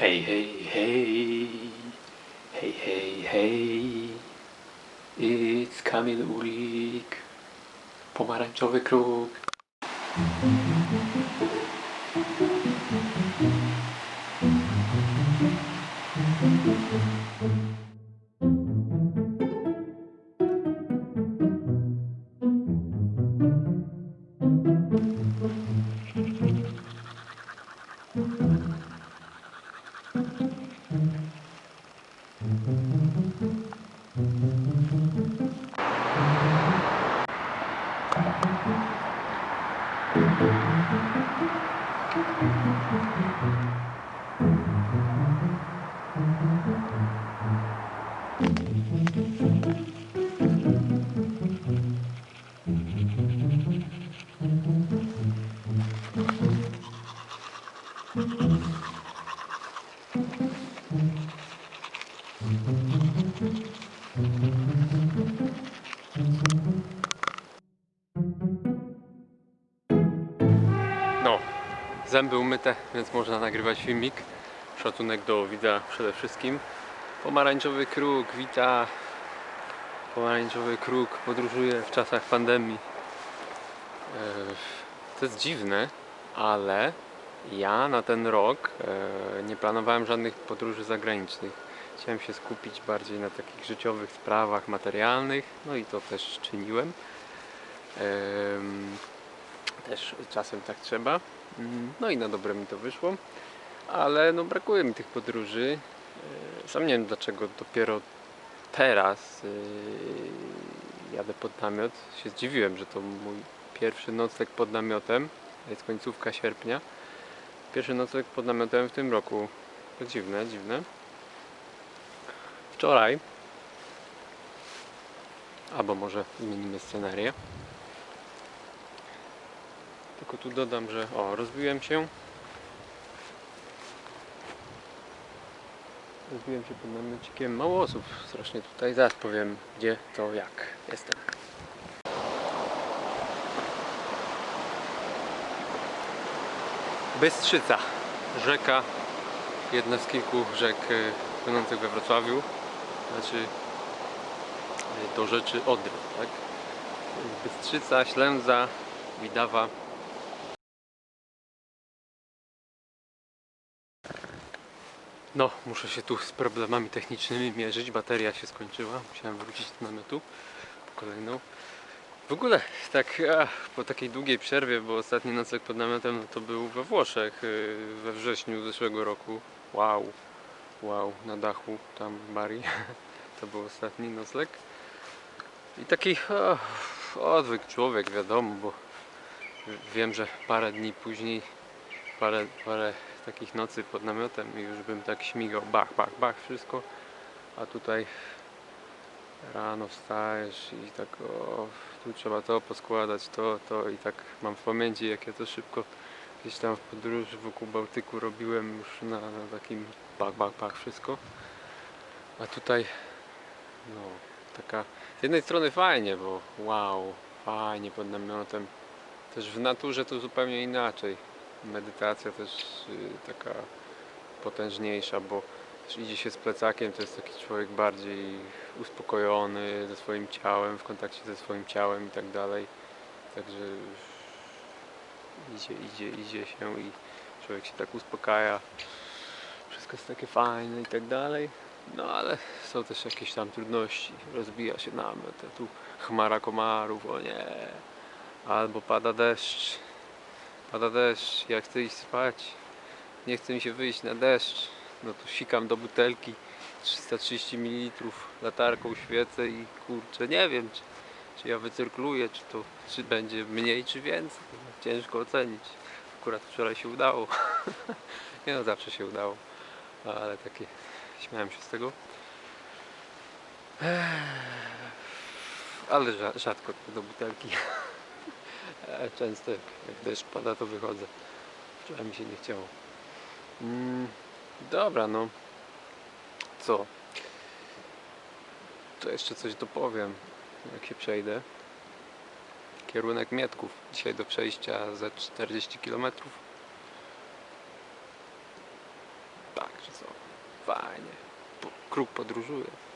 Hej, hej, hej. Hej, hej, hej. It's Kamil Urik. Pomarańczowy kruk. Thank you. Zęby umyte, więc można nagrywać filmik. Szacunek do widza przede wszystkim. Pomarańczowy kruk wita. Pomarańczowy kruk podróżuje w czasach pandemii. E, To jest dziwne, ale ja na ten rok e, nie planowałem żadnych podróży zagranicznych. Chciałem się skupić bardziej na takich życiowych sprawach materialnych, no i to też czyniłem. Em, też czasem tak trzeba. Mm, No i na dobre mi to wyszło. Ale no brakuje mi tych podróży. E, Sam nie wiem dlaczego dopiero teraz yy, jadę pod namiot. Się zdziwiłem, że to mój pierwszy nocleg pod namiotem. Jest końcówka sierpnia. Pierwszy nocleg pod namiotem w tym roku. To dziwne, dziwne. Wczoraj albo może zmienimy scenarię. Tylko tu dodam, że o, rozbiłem się. Rozbiłem się pod namiocikiem. Mało osób strasznie tutaj. Zaraz powiem gdzie, to jak. Jestem. Bystrzyca. Rzeka. Jedna z kilku rzek e, płynących we Wrocławiu. Znaczy e, do rzeczy Odry, tak? Bystrzyca, Ślęza, Widawa. No, muszę się tu z problemami technicznymi mierzyć. Bateria się skończyła. Musiałem wrócić do namiotu po kolejną. W ogóle, tak po takiej długiej przerwie, bo ostatni nocleg pod namiotem no to był we Włoszech yy, we wrześniu zeszłego roku. Wow, wow, na dachu tam w Bari. To był ostatni nocleg. I taki ach, odwyk człowiek, wiadomo, bo wiem, że parę dni później, parę, parę takich nocy pod namiotem i już bym tak śmigał, bach, bach, bach, wszystko. A tutaj rano wstajesz i tak o, tu trzeba to poskładać, to, to i tak mam w pamięci jak ja to szybko gdzieś tam w podróży wokół Bałtyku robiłem już na, na takim bach, bach, bach, wszystko. A tutaj no taka z jednej strony fajnie, bo wow, fajnie pod namiotem. Też w naturze to zupełnie inaczej medytacja też y, taka potężniejsza, bo idzie się z plecakiem, to jest taki człowiek bardziej uspokojony ze swoim ciałem, w kontakcie ze swoim ciałem i tak dalej. Także idzie, idzie, idzie się i człowiek się tak uspokaja. Wszystko jest takie fajne i tak dalej. No ale są też jakieś tam trudności. Rozbija się namiot, a tu chmara komarów, o nie. Albo pada deszcz. Pada deszcz, ja chcę iść spać. Nie chce mi się wyjść na deszcz. No to sikam do butelki 330 ml latarką świecę i kurczę, nie wiem czy, czy ja wycyrkluję, czy to czy będzie mniej czy więcej. Ciężko ocenić. Akurat wczoraj się udało. nie no, zawsze się udało. Ale takie śmiałem się z tego. Ale rza- rzadko do butelki. Często jak, deszcz pada to wychodzę. Wczoraj mi się nie chciało. Mm, dobra no. Co? To jeszcze coś dopowiem, jak się przejdę. Kierunek Mietków. Dzisiaj do przejścia za 40 km. Także co, fajnie. Kruk podróżuje.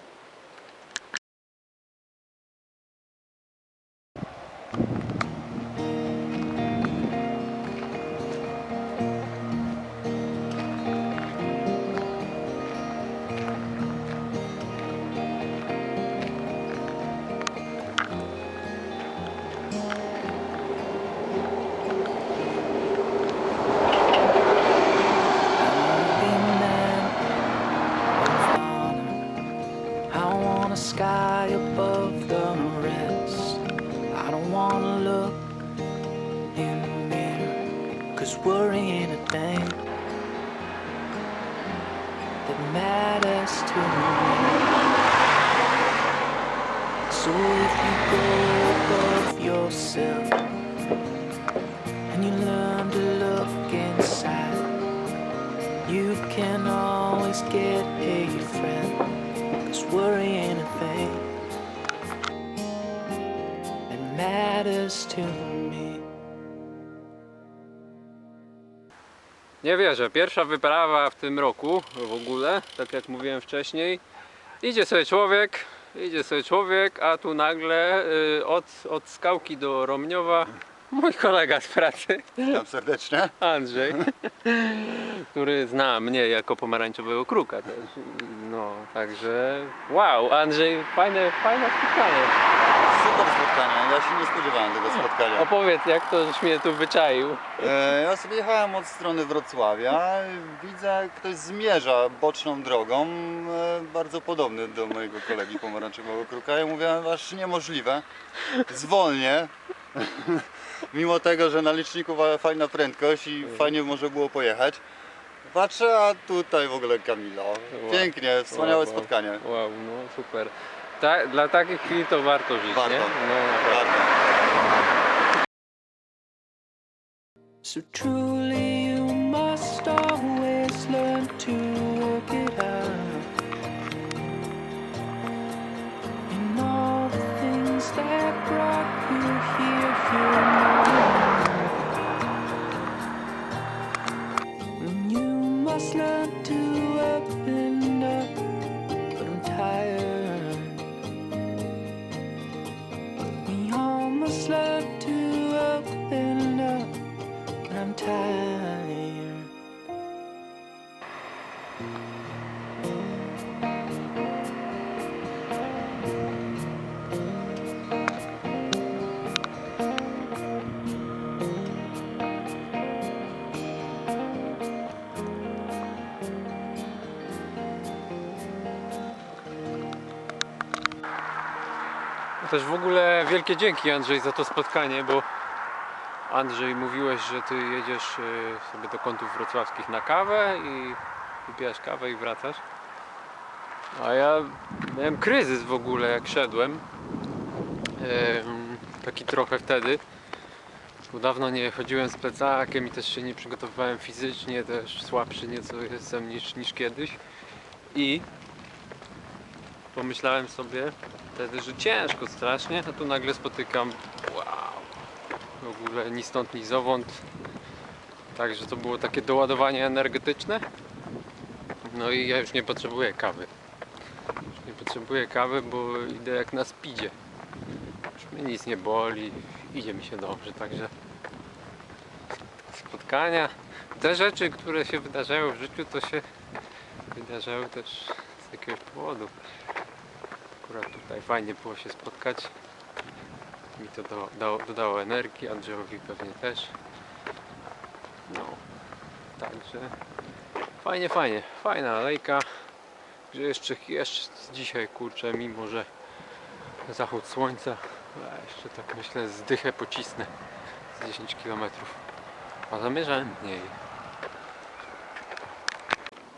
Matters to me. Nie wierzę, pierwsza wyprawa w tym roku w ogóle, tak jak mówiłem wcześniej. Idzie sobie człowiek, idzie sobie człowiek, a tu nagle y, od, od skałki do Romniowa mój kolega z pracy, Witam serdecznie. Andrzej, który zna mnie jako pomarańczowego kruka też. No, także wow, Andrzej, fajne, fajne spotkanie. Super spotkanie. Ja się nie spodziewałem tego spotkania. Opowiedz, jak to żeś mnie tu wyczaił. E, ja sobie jechałem od strony Wrocławia. Widzę, ktoś zmierza boczną drogą, e, bardzo podobny do mojego kolegi pomarańczowego kruka. Ja mówię, aż niemożliwe. Zwolnię. Mimo tego, że na liczniku była fajna prędkość i fajnie może było pojechać. Patrzę, a tutaj w ogóle Kamila. Pięknie, wspaniałe Wow, wow. spotkanie. Wow, no super. Ta, dla takich chwil to warto żyć, Warto. nie? No. Ładnie. So truly, must learn to Też w ogóle wielkie dzięki Andrzej za to spotkanie, bo Andrzej mówiłeś, że ty jedziesz y, sobie do kątów wrocławskich na kawę i wypijasz kawę i wracasz. A ja miałem kryzys w ogóle jak szedłem. Em, Taki trochę wtedy. Bo dawno nie chodziłem z plecakiem i też się nie przygotowywałem fizycznie, też słabszy nieco jestem niż, niż kiedyś. I pomyślałem sobie wtedy, że ciężko strasznie, a tu nagle spotykam wow, w ogóle ni stąd, ni zowąd. Także to było takie doładowanie energetyczne. No i ja już nie potrzebuję kawy. Już nie potrzebuję kawy, bo idę jak na speedzie. Już mnie nic nie boli, idzie mi się dobrze, także spotkania, te rzeczy, które się wydarzają w życiu, to się wydarzały też z jakiegoś powodu. Akurat tutaj fajnie było się spotkać. Mi to do, dało, dodało energii, Andrzejowi pewnie też. No, także fajnie, fajnie, fajna alejka. Że jeszcze, jeszcze dzisiaj kurczę, mimo że zachód słońca, jeszcze tak myślę zdychę pocisnę z 10 km. A zamierzałem mniej.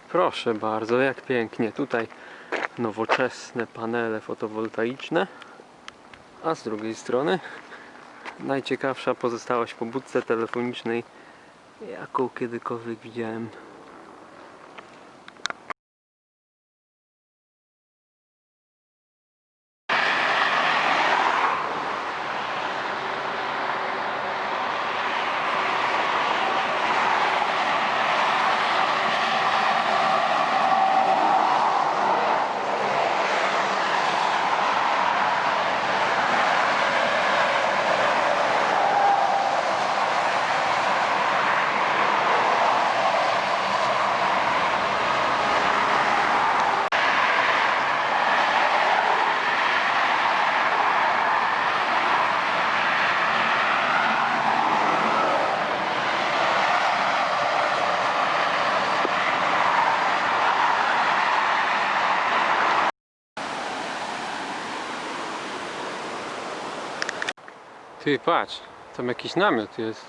Proszę bardzo, jak pięknie. Tutaj nowoczesne panele fotowoltaiczne. A z drugiej strony najciekawsza pozostałość po budce telefonicznej, jaką kiedykolwiek widziałem. Ty patrz, tam jakiś namiot jest.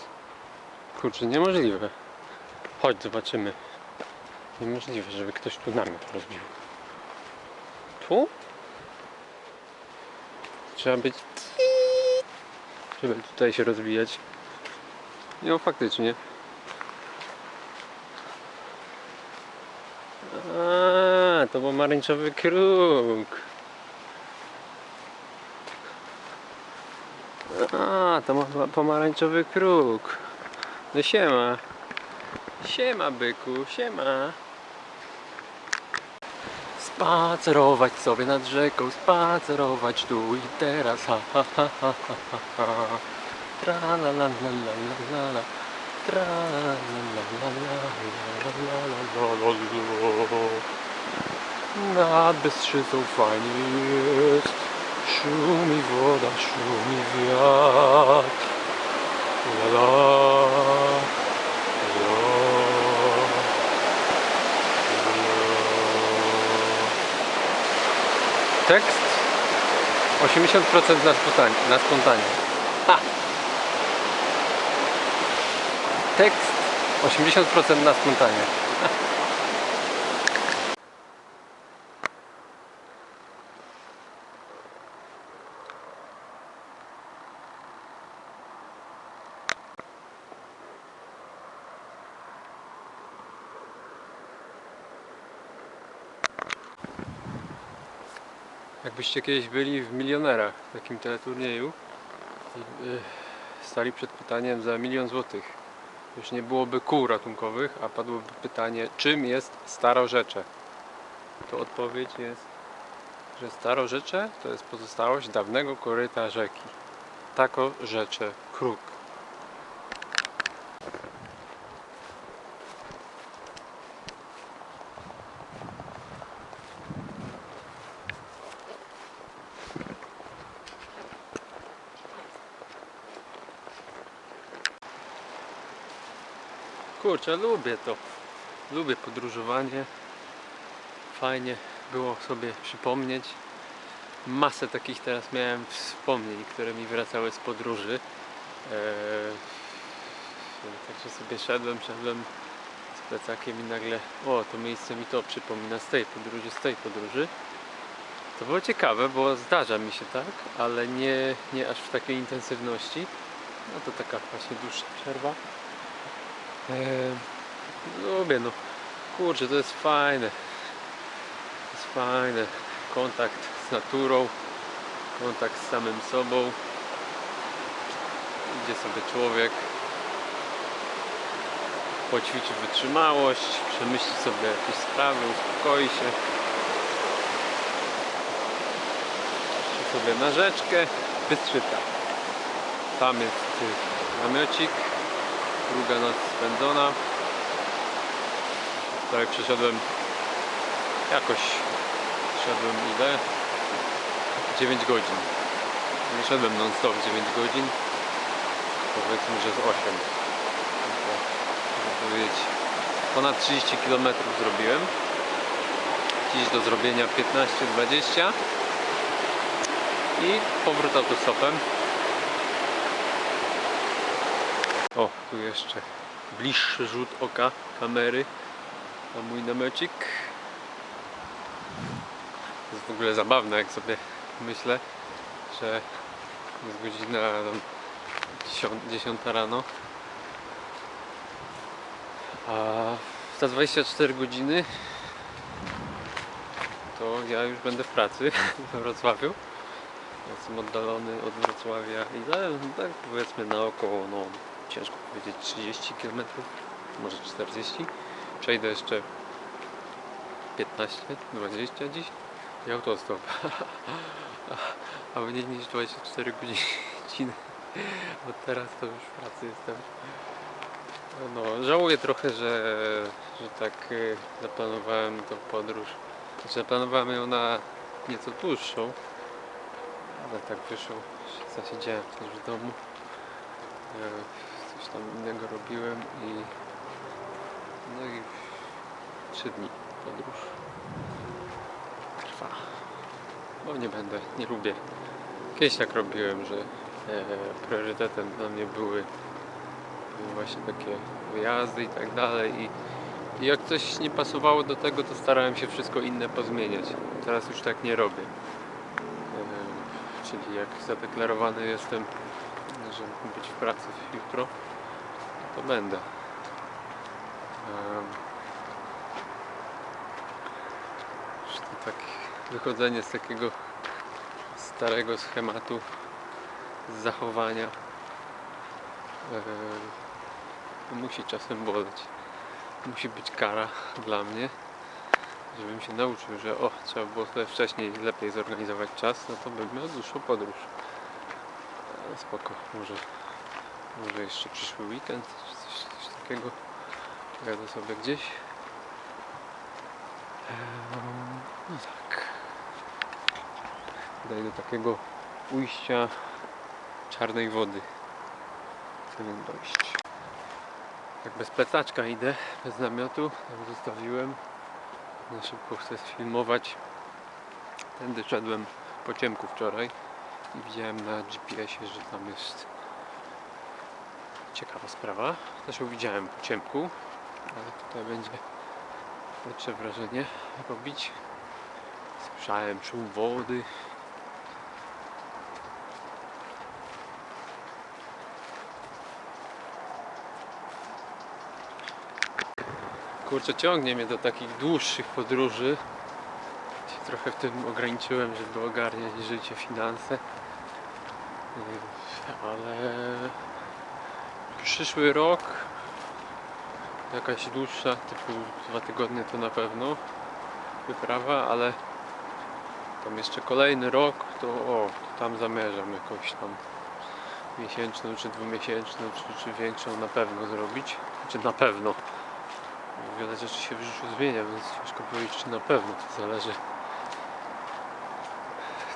Kurczę, niemożliwe. Chodź, zobaczymy. Niemożliwe, żeby ktoś tu namiot rozbił. Tu? Trzeba być żeby tutaj się rozwijać. No faktycznie. A, to pomarańczowy kruk. To ma pomarańczowy kruk. No siema. Siema byku, siema. Spacerować sobie nad rzeką, spacerować tu i teraz, ha ha ha ha ha ha la la la. Nad Bystrzycą fajnie jest, szumi woda, szumi wiatr. La la, la. Tekst 80% na spontanie. Na spontanie. Ha! Tekst 80% na spontanie. Jakbyście kiedyś byli w milionerach, w takim teleturnieju i y, stali przed pytaniem za milion złotych. Już nie byłoby kół ratunkowych, a padłoby pytanie, czym jest starorzecze? To odpowiedź jest, że starorzecze to jest pozostałość dawnego koryta rzeki. Tako rzecze kruk. Kurczę, lubię to. Lubię podróżowanie. Fajnie było sobie przypomnieć. Masę takich teraz miałem wspomnień, które mi wracały z podróży. Eee, także sobie szedłem, szedłem z plecakiem i nagle, o, to miejsce mi to przypomina z tej podróży, z tej podróży. To było ciekawe, bo zdarza mi się tak, ale nie, nie aż w takiej intensywności. No to taka właśnie dłuższa przerwa. Lubię no. Kurczę, to jest fajne. To jest fajne. Kontakt z naturą, kontakt z samym sobą. Idzie sobie człowiek, poćwiczy wytrzymałość, przemyśli sobie jakieś sprawy, uspokoi się. Sobie na rzeczkę, Bystrzyca. Tam jest y, namiocik, druga noc spędzona. Tutaj przeszedłem jakoś szedłem ile? 9 godzin. Nie szedłem non stop 9 godzin. Powiedzmy, że z 8. To, żeby powiedzieć, ponad 30 km zrobiłem. Dziś do zrobienia 15-20 i powrót autostopem. O, tu jeszcze bliższy rzut oka kamery na mój namocik. To jest w ogóle zabawne, jak sobie myślę, że jest godzina tam 10, 10 rano. A za 24 godziny to ja już będę w pracy we Wrocławiu. Jestem oddalony od Wrocławia i tak powiedzmy na około, no ciężko powiedzieć 30 km, może 40. Przejdę jeszcze 15, 20 dziś i autostop. A mniej niż 24 godziny. Bo teraz to już w pracy jestem. No, żałuję trochę, że, że tak y, zaplanowałem tą podróż. Znaczy zaplanowałem ją na nieco dłuższą. Ale tak wyszło, że zasiedziałem też w domu. Coś tam innego robiłem i no i trzy dni podróż trwa. Bo nie będę, nie lubię. Kiedyś tak robiłem, że e, priorytetem dla mnie były właśnie takie wyjazdy i tak dalej i, jak coś nie pasowało do tego, to starałem się wszystko inne pozmieniać. Teraz już tak nie robię. E, czyli jak zadeklarowany jestem, żeby być w pracy jutro, to będę. Tak wychodzenie z takiego starego schematu zachowania e, musi czasem boleć. Musi być kara dla mnie, żebym się nauczył, że o, trzeba było sobie wcześniej lepiej zorganizować czas, no to bym miał dłuższą podróż. Ale spoko, może, może jeszcze przyszły weekend, czy coś, coś takiego. Pojadę sobie gdzieś. No tak. Daj do takiego ujścia czarnej wody. Chcę dojść. Jak bez plecaczka idę, bez namiotu, tam zostawiłem. Na szybko chcę sfilmować. Tędy szedłem po ciemku wczoraj i widziałem na GPS-ie, że tam jest ciekawa sprawa. Zresztą widziałem po ciemku, ale tutaj będzie lepsze wrażenie robić. Słyszałem szum wody. Kurczę, ciągnie mnie do takich dłuższych podróży. Się trochę w tym ograniczyłem, żeby ogarniać życie, finanse. Yy, Ale przyszły rok jakaś dłuższa, typu dwa tygodnie to na pewno wyprawa, ale tam jeszcze kolejny rok, to o, to tam zamierzam jakąś tam miesięczną, czy dwumiesięczną, czy, czy większą na pewno zrobić. Znaczy na pewno. Wiele rzeczy się w życiu zmienia, więc ciężko powiedzieć, czy na pewno. To zależy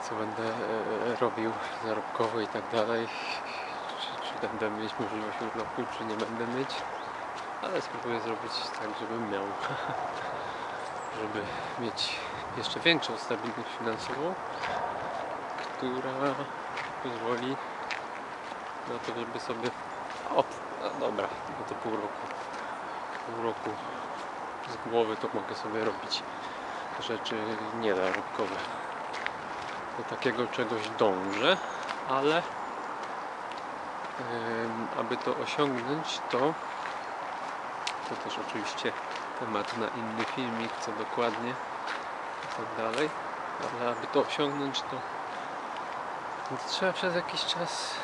co będę e, robił zarobkowo i tak dalej. Będę mieć możliwość urlopu, czy nie będę mieć ale spróbuję zrobić tak, żebym miał, żeby mieć jeszcze większą stabilność finansową, która pozwoli na to, żeby sobie, o, no dobra, no to pół roku, pół roku z głowy to mogę sobie robić rzeczy niezarobkowe. Do takiego czegoś dążę, ale aby to osiągnąć, to to też oczywiście temat na inny filmik, co dokładnie i tak dalej. Ale aby to osiągnąć, to, to trzeba przez jakiś czas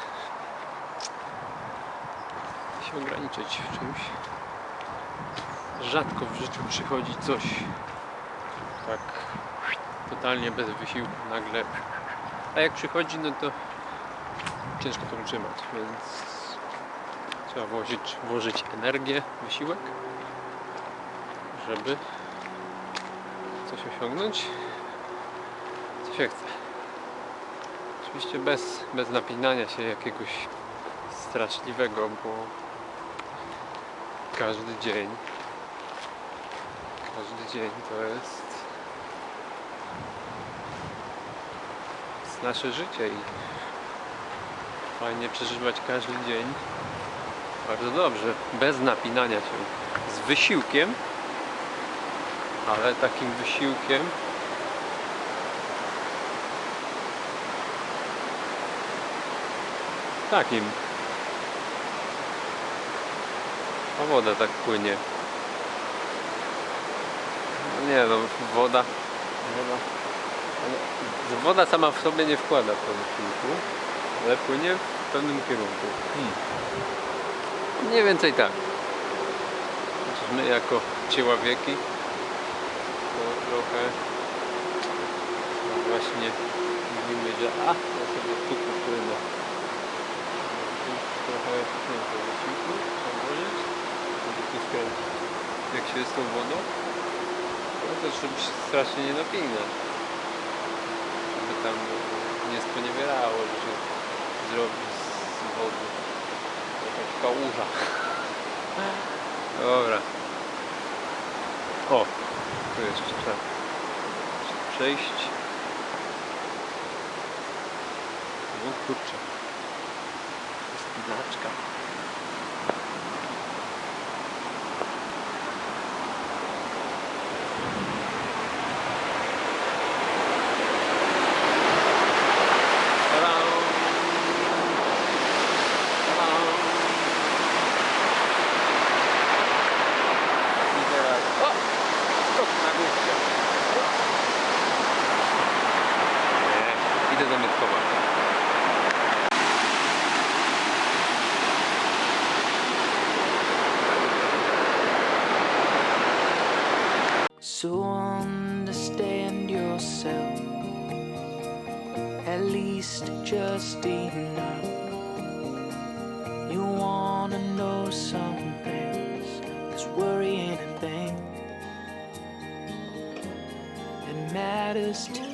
się ograniczyć w czymś. Rzadko w życiu przychodzi coś tak totalnie bez wysiłku nagle. A jak przychodzi, no to ciężko to utrzymać, więc Trzeba włożyć, włożyć energię, wysiłek, żeby coś osiągnąć, co się chce. Oczywiście bez, bez napinania się jakiegoś straszliwego, bo każdy dzień, każdy dzień to jest, nasze życie i fajnie przeżywać każdy dzień. Bardzo dobrze, bez napinania się, z wysiłkiem, ale takim wysiłkiem, takim. A woda tak płynie. No nie no, woda, woda, ale woda sama w sobie nie wkłada w tym wysiłku, ale płynie w pewnym kierunku. Hmm. Mniej więcej tak. Chociaż my jako ciławieki to trochę no właśnie mówimy, że a, ja sobie tu popłynę. Trochę nie wiem, to wysiłku żeby tu skręcić. Jak się jest tą wodą, to też żeby się strasznie nie napinać. Żeby tam nie sponiewierało, że się zrobi z wody jakaś kałuża. Dobra. O, tu jeszcze trzeba przejść. No kurczę. znaczka. Nie, idę do Mietkowa. So understand yourself, at least just enough. You wanna know some things that's worrying a thing that matters to.